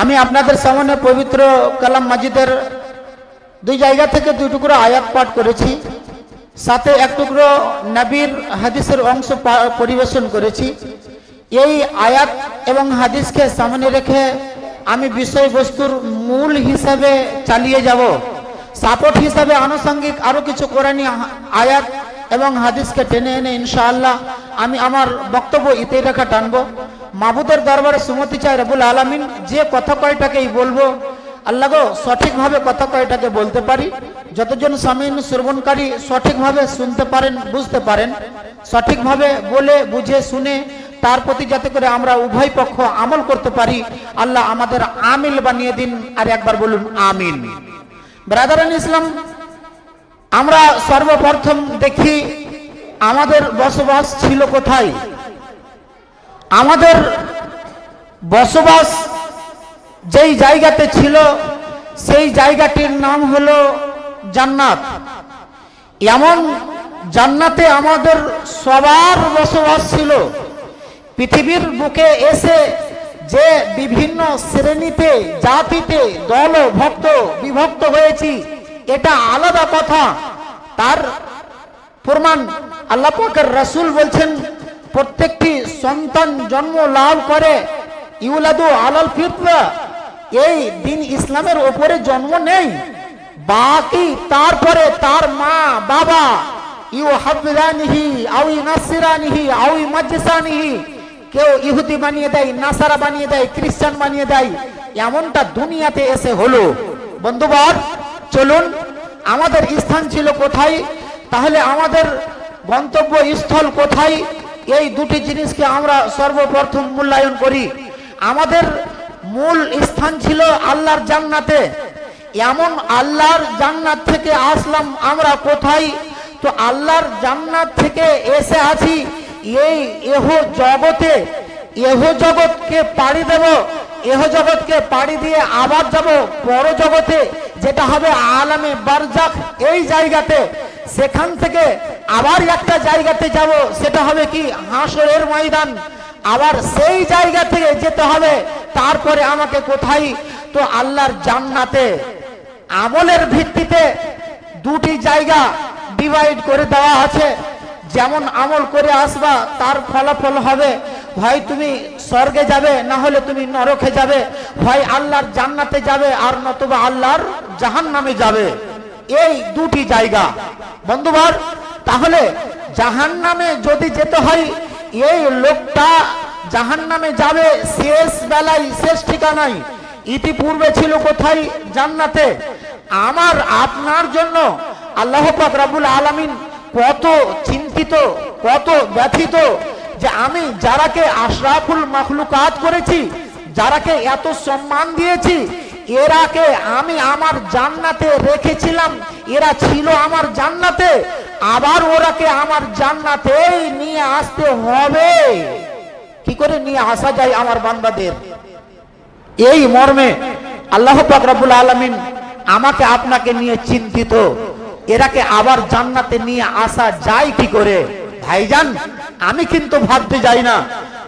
আমি আপনাদের সামনে পবিত্র কালাম মাজিদের দুই জায়গা থেকে দুই টুকরো আয়াত পাঠ করেছি। সাথে এক টুকরো নবীর হাদিসের অংশ পরিবেশন করেছি। এই আয়াত এবং হাদিসকে সামনে রেখে আমি বিষয়বস্তুর মূল হিসাবে চালিয়ে যাব। সাপোর্ট হিসাবে আনুষঙ্গিক আরও কিছু কোরআনী আয়াত এবং হাদিসকে টেনে এনে ইনশাআল্লাহ আমি আমার বক্তব্য ইতে রেখা টানবো। মাবুদের দরবারে সুমতি চাই রবুল আলমিন, যে কথা কয়টাকেই বলব? আল্লাহ গো, সঠিকভাবে কথা কয়টাকে বলতে পারি? যতজন সামিন শ্রবণকারী সঠিকভাবে শুনতে পারেন, বুঝতে পারেন। সঠিকভাবে বলে, বুঝে, শুনে, তার প্রতি যাতে করে আমরা উভয় পক্ষ আমল করতে পারি, আল্লাহ আমাদের আমিল বানিয়ে দিন। আর একবার বলুন, আমিন। ব্রাদারান ইসলাম, আমরা সর্বপ্রথম দেখি আমাদের বসবাস ছিল কোথায়? আমাদের বসবাস যেই জায়গাতে ছিল, সেই জায়গাটির নাম হলো জান্নাত। এমন জান্নাতে আমাদের সবার বসবাস ছিল। পৃথিবীর বুকে এসে যে বিভিন্ন শ্রেণীতে, জাতিতে দল ভক্ত বিভক্ত হয়েছি, এটা আলাদা কথা। তার প্রমাণ আল্লাহ পাকের রাসূল বলছেন, প্রত্যেকটি সন্তান জন্ম লাভ করে। ইউলাদু আলাল ফিতরা এই দিন ইসলামের ওপরে জন্ম নেই। বাকি তারপরে তার মা, বাবা, ইউ হাফিজানিহি আউ নাসিরানিহি আউ মাজ্জিসানিহি কেউ ইহুদি বানিয়ে দেয়, নাসারা বানিয়ে দেয়, খ্রিস্টান বানিয়ে দেয়, এমনটা দুনিয়াতে এসে হলো। বন্ধুবার চলুন, আমাদের স্থান ছিল কোথায়? তাহলে আমাদের গন্তব্য স্থল কোথায়? এই দুটি জিনিসকে আমরা সর্বপ্রথম মূল্যায়ন করি। আমাদের মূল স্থান ছিল আল্লাহর জান্নাতে। এমন আল্লাহর জান্নাত থেকে আসলাম আমরা কোথায়? তো আল্লাহর জান্নাত থেকে এসে আছি এই এহ জগতে। এহ জগৎকে পাড়ি দেব, এহ জগৎকে পাড়ি দিয়ে আবার যাব পর জগতে, যেটা হবে আলামে বারজাক এই জায়গাতে। সেখান থেকে আবার একটা জায়গাতে যাব, সেটা হবে কি? হাসরের ময়দান। আবার সেই জায়গা থেকে যেতে হবে, তারপরে আমাকে কোথায়? তো আল্লাহর জান্নাতে। আমলের ভিত্তিতে দুটি জায়গা ডিভাইড করে দেওয়া আছে। যেমন আমল করে আসবা, তার ফলাফল হবে, হয় তুমি স্বর্গে যাবে, না হলে তুমি নরকে যাবে, হয় আল্লাহর জান্নাতে যাবে আর নতুবা আল্লাহর জাহান নামে যাবে। এই দুটি জায়গা। বন্ধুবার তাহলে জাহান নামে যদি যেতে হয়, এই লোকটা জাহান নামে যাবে শেষ বেলায়, শেষ ঠিকানায়। ইতিপূর্বে ছিল কোথায়? জান্নাতে। আমার, আপনার জন্য আল্লাহ পাক রাব্বুল আলামিন কত চিন্তিত, কত ব্যথিত যে আমি যারাকে আশরাফুল মখলুকাত করেছি, যারাকে এত সম্মান দিয়েছি, এরাকে আমি আমার জান্নাতে রেখেছিলাম। এরা ছিল আমার জান্নাতে। আবার ওরাকে আমার জান্নাতেই নিয়ে আসতে হবে। কি করে নিয়ে আসা যায় আমার বান্দাদের? এই মর্মে আল্লাহ পাক রব্বুল আলামিন আমাকে আপনাকে নিয়ে চিন্তিত। এরাকে আবার জান্নাতে নিয়ে আসা যায় কি করে? ভাইজান, আমি কিন্তু ভাবতে যাই না।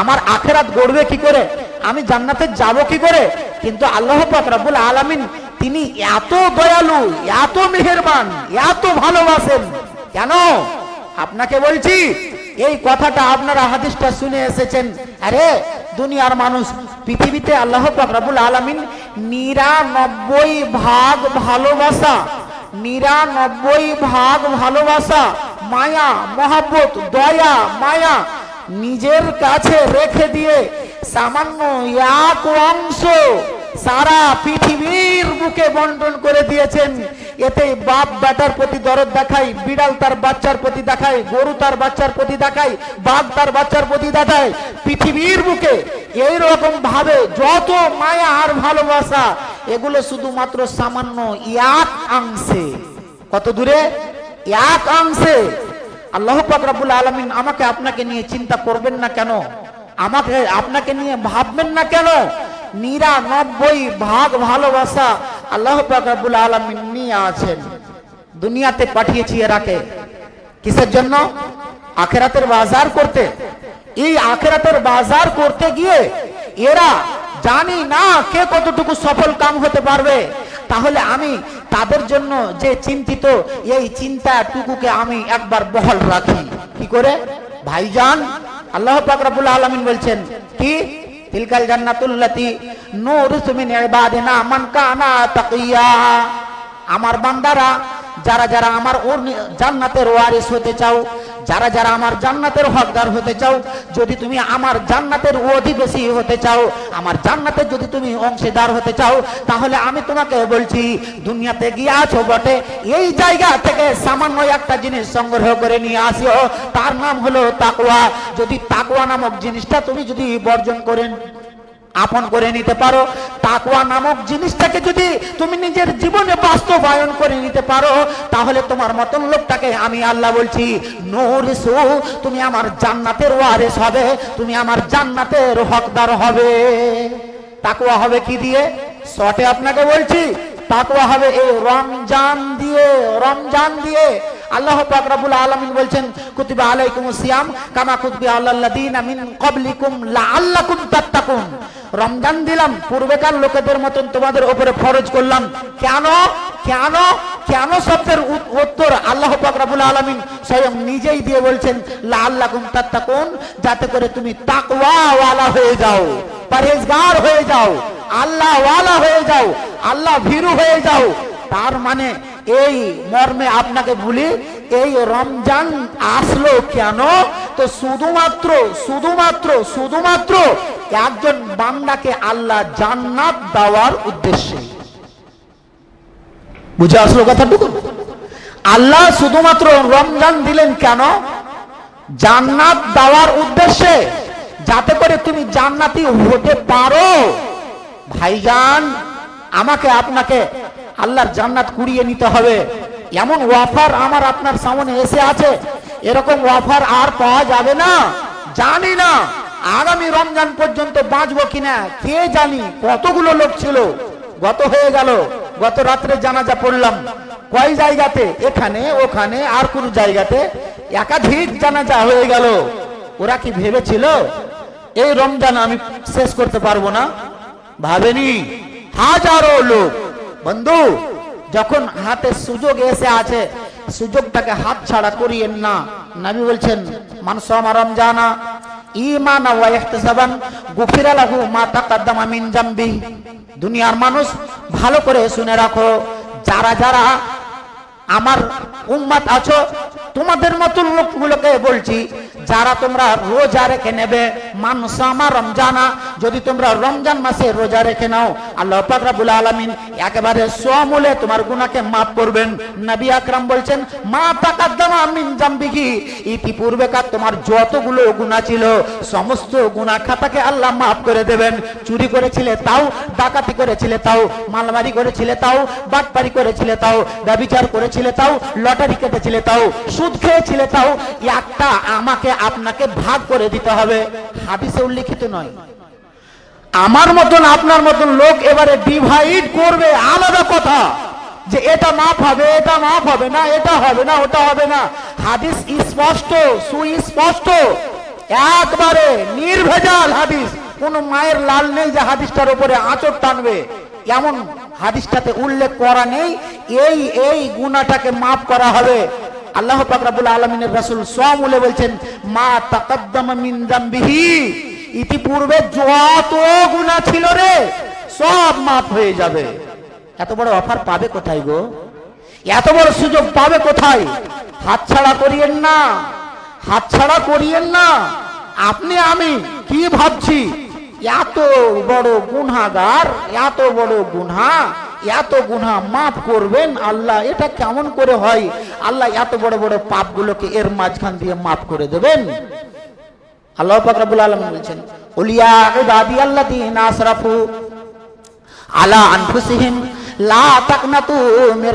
আমার আখেরাত গড়বে কি করে? আমি জান্নাতে যাব কি করে? কিন্তু আল্লাহ পাক রব্বুল আলামিন তিনি এত দয়ালু, এত মেহেরবান, এত ভালোবাসেন। কেন? আপনাকে বলছি, এই কথাটা আপনারা হাদিসটা শুনে এসেছেন। আরে, দুনিয়ার মানুষ, পৃথিবীতে আল্লাহ পাক রব্বুল আলামিন নিরানব্বই ভাগ ভালোবাসা, নিরানব্বই ভাগ ভালোবাসা, মায়া, মহাব্বত, দয়া, মায়া নিজের কাছে রেখে দিয়ে সামান্য এক অংশ সারা পৃথিবীর বুকে বন্টন করে দিয়েছেন। এতে বাপ বেটার প্রতি দরদ দেখায়, বিড়াল তার বাচ্চার প্রতি দেখায়, গরু তার বাচ্চার প্রতি দেখায়, বাঘ তার বাচ্চার প্রতি দেখায়। পৃথিবীর বুকে এই রকম ভাবে যত মায়া আর ভালোবাসা, এগুলো শুধুমাত্র সামান্য এক অংশে। কত দূরে? এক অংশে। আল্লাহ পাক রাব্বুল আলামিন আমাকে আপনাকে নিয়ে চিন্তা করবেন না কেন? আমাকে, আপনাকে নিয়ে ভাববেন না কেন? নিরানব্বই ভাগ ভালোবাসা আল্লাহ পাক রাব্বুল আলামিন নিয়ে আছেন। দুনিয়াতে পাঠিয়েছি এরাকে। কিসের জন্য? আখেরাতের বাজার করতে। এই আখেরাতের বাজার করতে গিয়ে এরা জানি না কে কতটুকু সফল কাম হতে পারবে। তাহলে আমি তাদের জন্য যে চিন্তিত, এই চিন্তাটুকুকে আমি একবার বহল রাখি। কি করে? ভাইজান, আল্লাহ পাক রব্বুল আলামিন বলছেন, কি? তিলকাল জান্নাতুল্লাতি নূরুসু মিন ইবাদিনা মান কানা তাকিয়া। আমার বান্দারা যারা যারা আমার জান্নাতের ওয়ারিস হতে চাও, যারা যারা আমার জান্নাতের হকদার হতে চাও, যদি তুমি আমার জান্নাতের অধিবেশী হতে চাও, আমার জান্নাতের যদি তুমি অংশীদার হতে চাও, তাহলে আমি তোমাকে বলছি, দুনিয়াতে গিয়ে আছো বটে। এই জায়গা থেকে সামান্য একটা জিনিস সংগ্রহ করে নিয়ে আসিও। তার নাম হলো তাকওয়া। যদি তাকওয়া নামক জিনিসটা তুমি যদি বর্জন করে আপন করে নিতে পারো। তাকুয়া নামক জিনিসটাকে যদি তুমি নিজের জীবনে বাস্তবায়ন করে নিতে পারো, তাহলে তোমার মতন লোকটাকে আমি আল্লাহ বলছি নূরিসু তুমি আমার জান্নাতের ওয়ারিস হবে, তুমি আমার জান্নাতের হকদার হবে। তাকওয়া হবে কি দিয়ে? শটে আপনাকে বলছি তাকুয়া হবে এই রমজান দিয়ে রমজান দিয়ে। আল্লাহ পাক রব্বুল আলামিন বলছেন, কুতিবা আলাইকুমুস সিয়াম, কামা কুতিবা আলাল্লাযিনা মিন ক্বাবলিকুম লাআল্লাকুম তাত্তাকুন। রমজান দিলাম, পূর্বেকার লোকেদের মতন তোমাদের উপরে ফরজ করলাম। কেন? কেন? কেন শব্দের উত্তর আল্লাহ পাক রব্বুল আলামিন স্বয়ং নিজেই দিয়ে বলছেন, লাআল্লাকুম তাত্তাকুন, যাতে করে তুমি তাকওয়া ওয়ালা হয়ে যাও, পরহেজগার হয়ে যাও আল্লাহ ওয়ালা হয়ে যাও, আল্লাহ ভীরু হয়ে যাও। তার মানে এই মর্মে আপনাকে বলি এই রমজান আসলো কেন? তো শুধুমাত্র শুধুমাত্র শুধুমাত্র একজন বান্দাকে আল্লাহ জান্নাত দেওয়ার উদ্দেশ্যে। বুঝে আসলো কথাটুকু? আল্লাহ শুধুমাত্র রমজান দিলেন কেন? জান্নাত দেওয়ার উদ্দেশ্যে, যাতে করে তুমি জান্নাতি হতে পারো। ভাইজান, আমাকে আপনাকে আল্লাহর জান্নাত কুড়িয়ে নিতে হবে। এমন ওয়াফার আমার আপনার সামনে এসে আছে। এরকম ওয়াফার আর পাওয়া যাবে না। জানি না আগামী রমজান পর্যন্ত বাঁচবো কিনা। কে জানি কতগুলো লোক ছিল। গত হয়ে গেল, গত রাত্রে জানাজা পড়লাম। কয় জায়গাতে? এখানে, ওখানে, আর কোন জায়গাতে? একাধিক জানাজা হয়ে গেল। ওরা কি ভেবেছিল? এই রমজান আমি শেষ করতে পারব না? ভাবেনি। হাজারো লোক। বন্ধু যখন হাতে সুযোগ এসে আছে, সুযোগটাকে হাত ছাড়া করিয়েন না। নবী বলছেন মানুষ আমার রমজানা ইমান মিন দুনিয়ার মানুষ, ভালো করে শুনে রাখো, যারা যারা আমার উম্মাত আছো তোমাদের মতন লোকগুলোকে বলছি, যারা তোমরা রোজা রেখে নেবে, মানুষ আমার রমজানা, যদি তোমরা রমজান মাসে রোজা রেখে নাও, আল্লাহ পাক রাব্বুল আলামিন একেবারে সমূলে তোমার গুনাহকে maaf করবেন। নবী আকরাম বলছেন, মা তাকাদ্দামা মিন জামবিহি। ইতিপূর্বেকার তোমার যতগুলো গুনাহ ছিল, সমস্ত গুনাহ খাতাকে আল্লাহ মাফ করে দেবেন। চুরি করেছিলে তাও, ডাকাতি করেছিলে তাও, মালমারি করেছিলে তাও, বাটপারি করেছিলে তাও, ব্যবিচার করেছিলে তাও, লটারি কেটেছিলে তাও সুদ খেয়েছিলে তাও একটা আমাকে আপনাকে ভাগ করে দিতে হবে। হাদিসে উল্লিখিত নয়। আমার মতন আপনার মতন লোক এবারে ডিভাইড করবে, আলাদা কথা। যে এটা মাফ হবে, এটা মাফ হবে না, এটা হবে না, ওটা হবে না। হাদিস স্পষ্ট, সুস্পষ্ট। একবারে নির্ভেজাল হাদিস। কোন মায়ের লাল নেই যে হাদিসটার উপরে আঁচড় টানবে। এমন হাদিসটাতে উল্লেখ করা নেই। এই এই গুণাটাকে মাফ করা হবে। আল্লাহ পাক রাব্বুল আলামিনের রাসূল সামুলে বলছেন, মা তাকাদ্দামা মিন যামবিহি ইতিপূর্বে যত গুণা ছিল রে, সব মাফ হয়ে যাবে। এত বড় অফার পাবে কোথায় গো? এত বড় সুযোগ পাবে কোথায়? হাতছাড়া করিয়েন না হাতছাড়া করিয়েন না। আপনি, আমি কি ভাবছি? এত বড় গুনাগার এত বড় গুনহা এত গুনহা মাফ করবেন আল্লাহ, এটা কেমন করে হয়? আল্লাহ এত বড় বড় পাপগুলোকে এর মাঝখান দিয়ে মাফ করে দেবেন। আল্লাহ পাক রব্বুল আলামিন বলছেন আলা লা মির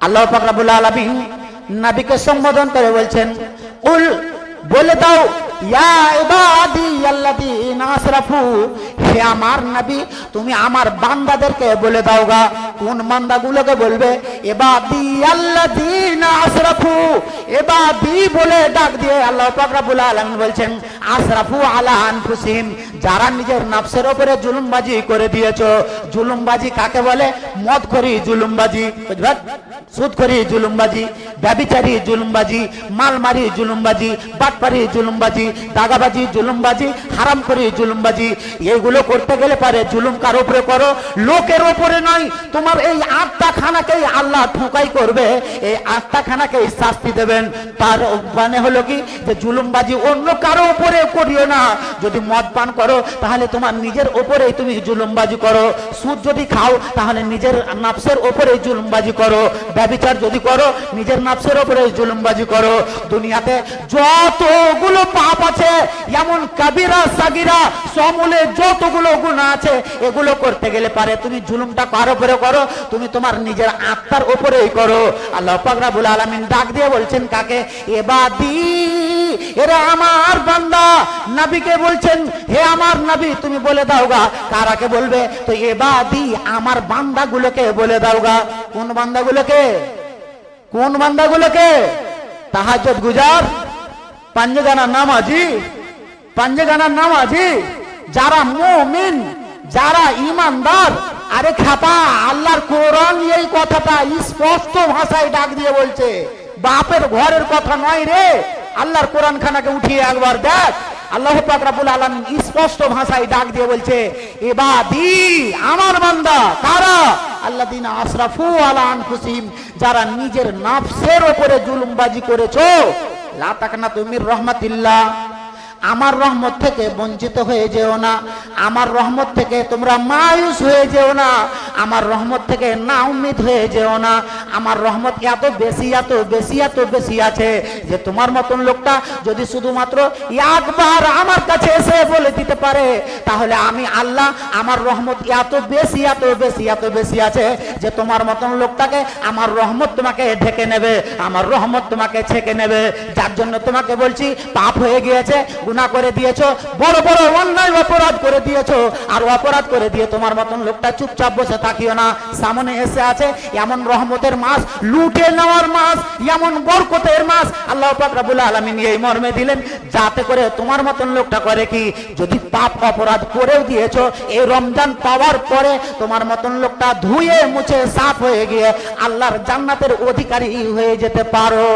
আল্লাহ সম্বোধন করে বলছেন বলে দাও ইবাদি আল্লাযিনা আসরাফু আমার নবী, তুমি আমার বান্দাদেরকে বলে দাও গা। কোন বান্দাগুলোকে বলবে? এবাদি আল্লাদিন আশরাফু এবাদি বলে ডাক দিয়ে আল্লাহ পাক রব্বুল আলামিন বলছেন আশরাফু আলা আনফুসিহিম, যারা নিজের নফসের উপরে জুলুমবাজি করে দিয়েছ। জুলুমবাজি কাকে বলে? মদ করি জুলুমবাজি। বুঝবেন সুদ করি জুলুমবাজি, ব্যবিচারি জুলুমবাজি, মালমারি জুলুমবাজি, বাটপারি জুলুমবাজি, দাগাবাজি জুলুমবাজি হারাম করি জুলুমবাজি, এইগুলো করতে গেলে পারে জুলুম কার উপরে করো? লোকের উপরে নয়, তোমার এই আত্মা খানাকেই আল্লাহ ঠুকাই করবে, এই আত্মা খানাকেই শাস্তি দেবেন। তার মানে হলো কি? যে জুলুমবাজি অন্য কারও উপরে করিও না। যদি মদ পান করো, তাহলে তোমার নিজের ওপরেই তুমি জুলুমবাজি করো। সুদ যদি খাও, তাহলে নিজের নাফসের ওপরেই জুলুমবাজি করো। ব্যবিচার যদি করো, নিজের নাফসের ওপরে জুলুমবাজি করো। দুনিয়াতে যতগুলো পাপ আছে, এমন কাবিরা, সাগিরা, সমূলে যতগুলো গুণ আছে, এগুলো করতে গেলে পারে তুমি জুলুমটা কার ওপরে করো? তুমি তোমার নিজের আত্মার ওপরেই করো। আল্লাহ পাকরাবুল আলমিন ডাক দিয়ে বলছেন কাকে? এবাদি এরা আমার বান্দা। নবীকে বলছেন, হে আমার নবী, তুমি বলে দাও গা। কারাকে বলবে? তো এবাদি আমার বান্দাগুলোকে বলে দাও গা। কোন বান্দাগুলোকে? কোন বান্দাগুলোকে? তাহাজ্জত গুজার, পাঞ্জগানা নামাজি পাঞ্জগানার নামাজি। যারা মুমিন, যারা ইমানদার আরে খাপা, আল্লাহর কোরআন এই কথাটা স্পষ্ট ভাষায় ডাক দিয়ে বলছে। বাপের ঘরের কথা নয় রে। আল্লাহর কোরআন খানাকে উঠিয়ে একবার দেখ। আল্লাহ পাক আলামিন স্পষ্ট ভাষায় ডাক দিয়ে বলছে এবাদি আমার বান্দা, কারা? আল্লাদিন আশরাফু আলান আনফুসিহিম, যারা নিজের নাফসের ওপরে জুলুমবাজি করেছ। লা তুমির রহমাতিল্লাহ। আমার রহমত থেকে বঞ্চিত হয়ে যেও না। আমার রহমত থেকে তোমরা মায়ুস হয়ে যেও না। আমার রহমত থেকে না উম্মিদ হয়ে যেও না। আমার রহমত এত বেশি এত বেশি এত বেশি আছে যে তোমার মতন লোকটা যদি শুধুমাত্র একবার আমার কাছে এসে বলে দিতে পারে, তাহলে আমি আল্লাহ আমার রহমত এত বেশি এত বেশি এত বেশি আছে যে তোমার মতন লোকটাকে আমার রহমত তোমাকে ঢেকে নেবে, আমার রহমত তোমাকে ছেকে নেবে। যার জন্য তোমাকে বলছি, পাপ হয়ে গিয়েছে গুণা করে দিয়েছ, বড় বড় অন্যায় অপরাধ করে দিয়েছ, আর অপরাধ করে দিয়ে তোমার মতন লোকটা চুপচাপ বসে থাকিও না। সামনে এসে আছে এমন রহমতের মাস, লুটে নেওয়ার মাস, এমন বরকতের মাস। আল্লাহ পাক রাব্বুল আলামিন এই মর্মে দিলেন, যাতে করে তোমার মতন লোকটা করে কি, যদি পাপ অপরাধ করেও দিয়েছ, এই রমজান পাওয়ার পরে তোমার মতন লোকটা ধুয়ে মুছে সাফ হয়ে গিয়ে আল্লাহর জান্নাতের অধিকারী হয়ে যেতে পারো।